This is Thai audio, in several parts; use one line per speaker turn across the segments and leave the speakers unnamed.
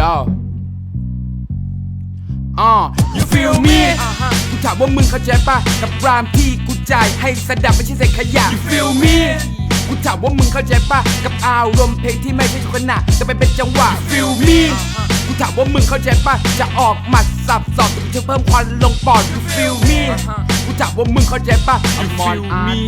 Yo อ่า you feel me กูถามว่ามึงเข้าใจปะกับรามที่กูจ่ายให้สดับไม่ใช่เศษขยะ you feel me กูถามว่ามึงเข้าใจปะกับอารมณ์เพลงที่ไม่ใช่ทุกขณะแต่ไปเป็นจังหวะ you feel me กูถามว่ามึงเข้าใจปะจะออกหมัดสับสอบถึงจะเพิ่มควันลงปอด you feel me กูถามว่ามึงเข้าใจปะ you feel me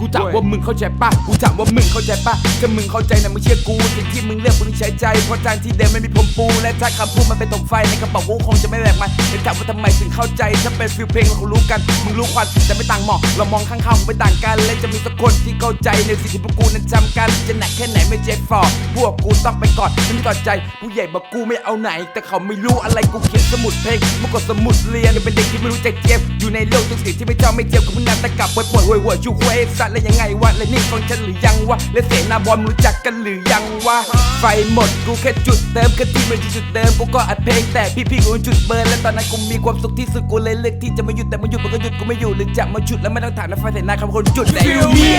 กูถามว่ามึงเข้าใจปะกูถามว่ามึงเข้าใจปะถ้ามึงเข้าใจนะมึงเชื่อกูสิ่งที่มึงเลือกมึงใช้ใจเพราะทางที่เดินไม่มีผมปู และถ้าคำพูดมันเป็นตกไฟในกระเป๋ากูคงจะไม่แบกมันแต่ถามว่าทำไมถึงเข้าใจถ้าเป็นฟิลเพลงเราคงรู้กันมึงรู้ควันแต่ไม่ต่างหมอกเรามองข้างๆไม่ต่างกันและจะมีสักคนที่เข้าใจในสิ่งที่พวกกูนั้นจำกันจะหนักแค่ไหนไม่เจ็บฟอร์พวกกูต้องไปก่อนไม่มีต่อใจผู้ใหญ่บอกกูไม่เอาไหน แต่เขาไม่รู้อะไรกูเขียนสมุดเพลงเมื่อก่อนสมุดเรียนยังเป็นเด็กที่ไม่รู้จักเจ็บอยู่ในโลกทุกสิ่งที่ไม่เจ้าไม่เจ็บกูมึงนั่งตะกับปวดปวดหัวหัวชูหัวเอสัตว์แล้วยังไงวะและนี่ฟังฉันหรือยังวะและเสนาบอลมึงรู้จักกันหรือยังวะไฟหมดกูแค่จุดเติมแค่ที่ไม่ใช่จุดเดิมกูก็อัดเพลงแต่พี่ๆกูจุดเบิร์นและตอนนั้นกูมีความสุขที่สุดกูเลยเลือกที่จะไม่หยุดแต่มันหยุดมันก็หยุดกูไม่อยู่หรือจะมาจุดแล้วไม่ต้องถามนะไฟใส่หน้าคำคนจุดแต่ you me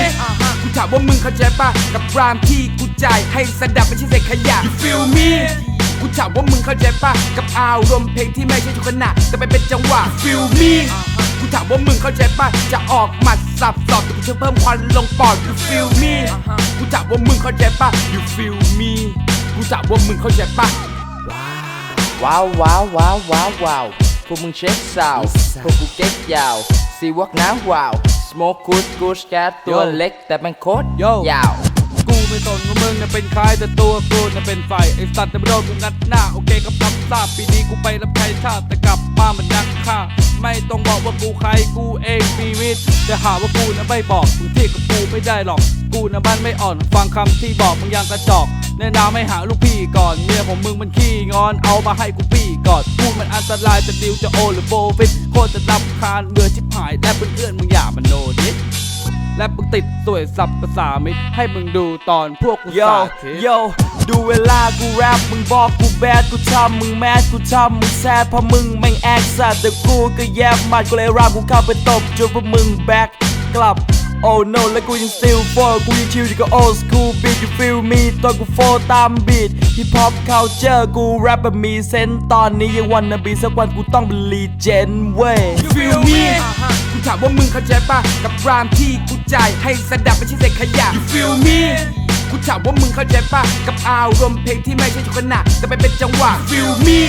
กูถามว่ามึงเข้าใจปะกับรามที่กูจ่ายให้สดับไม่ใช่เศษขยะ you feel me กูถามว่ามึงเข้าใจปะกับอารมณ์เพลงที่ไม่ใช่ทุกขณะแต่ไปเป็นจังหวะ you feel me กูถามว่ามึงเข้าใจปะจะออกหมัดสับสอบแต่กูจะเพิ่มควันลงปอด you feel me กูถามว่ามึงเข้าใจปะ you feel me กูถามว่ามึงเข้าใจปะ
ว้าวว้าวว้าวว้าวว้าวพวกมึงเช็คสาวพวกกูเก็ตยาวซีวอกน้ำว้าว smoke good good แกตัวเล็กแต่มันโคตร
Yo
ยาว
กูไม่สนว่ามึงน่ะเป็นใครแต่ตัวกูน่ะเป็นไฟไอสัตว์น่ะไม่โดนกูงัดหน้าโอเคครับรับทราบปีนี้กูไปรับใช้ชาติแต่กลับมาเหมือนนักฆ่า ไม่ต้องบอกว่ากูใครกูเองมีวิทย์จะหาว่ากูนะไม่บอกมึงเทียบกับกูไม่ได้หรอก กูนะบ้านไม่อ่อน ฟังคำที่บอกมึงยังกระจอกแนะนำให้หาลูกพี่ก่อนเมียผมมึงมันขี้งอนเอามาให้กูปี้ก่อนพูดมันอันตรายจะดิวจะโอหรือโบฟิตโคตรจะรับคานเบื่อชิบหายและเพื่อนๆมึงอย่ามาโนดิและมึงติดสวยสับภาษามิตรให้มึงดูตอนพวกกูสาธิต
ดูเวลากูแรปมึงบอกกูแบดกูทำมึงแมสกูทำมึงแซดเพราะมึงแม่งแอคสัตว์แต่กูก็แยบมัดกูเลยรามกูเข้าไปตบจนพวกมึงแบ็คกลับ Oh no และกูยัง still for กูยังชิลอยู่กับ old school beat you feel me ตอนกูโฟตาม beat hip hop culture กูแรปแบบมีเซนส์ตอนนี้ยังวันนบีสักวันกูต้องเป็น legend เว้ย
you feel me กูถามว่ามึงเข้าใจปะกับรามที่กูจ่ายให้สดับไม่ใช่เศษขยะ you feel me กูถามว่ามึงเข้าใจปะกับอารมณ์เพลงที่ไม่ใช่ทุกขณะแต่ไปเป็นจังหวะ feel me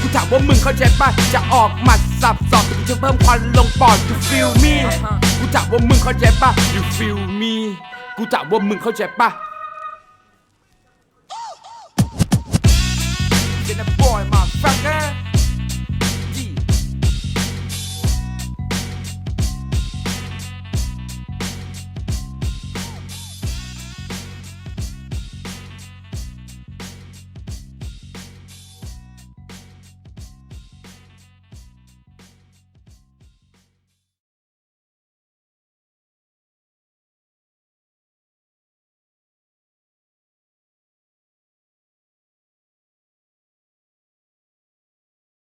กูถามว่ามึงเข้าใจปะจะออกหมัดสับสอบแต่กูจะเพิ่มควันลงปอด you feel me กูถามว่ามึงเข้าใจปะ you feel me กูถามว่ามึงเข้าใจปะ Get a boy, motherfucker